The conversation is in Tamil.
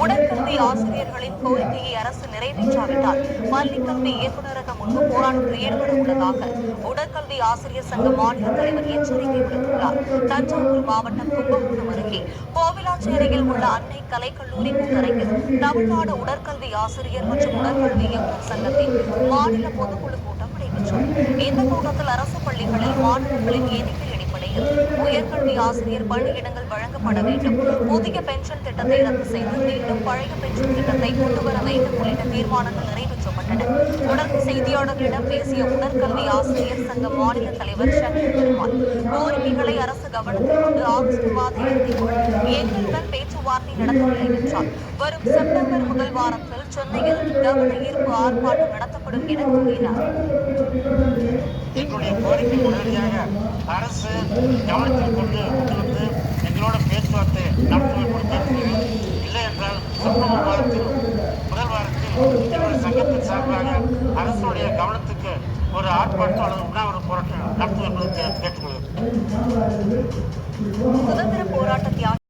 உடற்கல்வி ஆசிரியர்களின் கோரிக்கையை அரசு நிறைவேற்றாவிட்டால் பள்ளிக்கல்வி இயக்குநரக முன்பு போராட்டத்தில் ஈடுபட உள்ளதாக உடற்கல்வி ஆசிரியர் சங்க மாநில தலைவர் எச்சரிக்கை விடுத்துள்ளார். தஞ்சாவூர் மாவட்டம் கும்பகோணம் அருகே கோவிலாச்சேரியில் உள்ள அன்னை கலைக்கல்லூரி கூட்டரங்கில் தமிழ்நாடு உடற்கல்வி ஆசிரியர் மற்றும் உடற்கல்வி இயக்குநர் சங்கத்தின் மாநில பொதுக்குழு கூட்டம் நடைபெற்றது. இந்த கூட்டத்தில் அரசு பள்ளிகளில் மாணவர்களின் எண்ணிக்கை அடிப்படையில் உயர்கல்வி ஆசிரியர் பணியிடங்கள் வழங்கப்பட வேண்டும். புதிய பென்ஷன் திட்டத்தை ரத்து செய்து மீண்டும் பழைய பென்ஷன் திட்டத்தை கொண்டுவர வேண்டும் உள்ளிட்ட தீர்மானங்கள் நிறைவேற்றப்பட்டன. தொடர்ந்து செய்தியாளர்களிடம் பேசிய உடற்கல்வி ஆசிரியர் சங்க மாநில தலைவர் சங்கர் பெருமாள் கோரிக்கைகளை அரசு கவனத்தில் கொண்டு ஆகஸ்ட் மாத இறுதிக்குள் பேச்சுவார்த்தை நடத்தவில்லை என்றார் வரும் செப்டம்பர் முதல் வாரத்தில் சென்னையில் கவன ஈர்ப்பு ஆர்ப்பாட்டம் நடத்தப்படும் என கூறினார். எங்களுடைய கோரிக்கை உடனடியாக அரசு கவனத்தில் கொண்டு வந்து எங்களோட பேச்சுவார்த்தை நடத்துவது கொடுத்திருக்கிறது இல்லை என்றால் செப்டம்பர் மாதத்தில் முதல் வாரத்தில் எங்களுடைய சங்கத்தின் சார்பாக அரசுடைய கவனத்துக்கு ஒரு ஆர்ப்பாட்டம் அல்லது உண்ணாவிரத போராட்டம் நடத்துவது என்பதை கேட்டுக்கொள்கிறேன். சுதந்திர போராட்ட தியாகி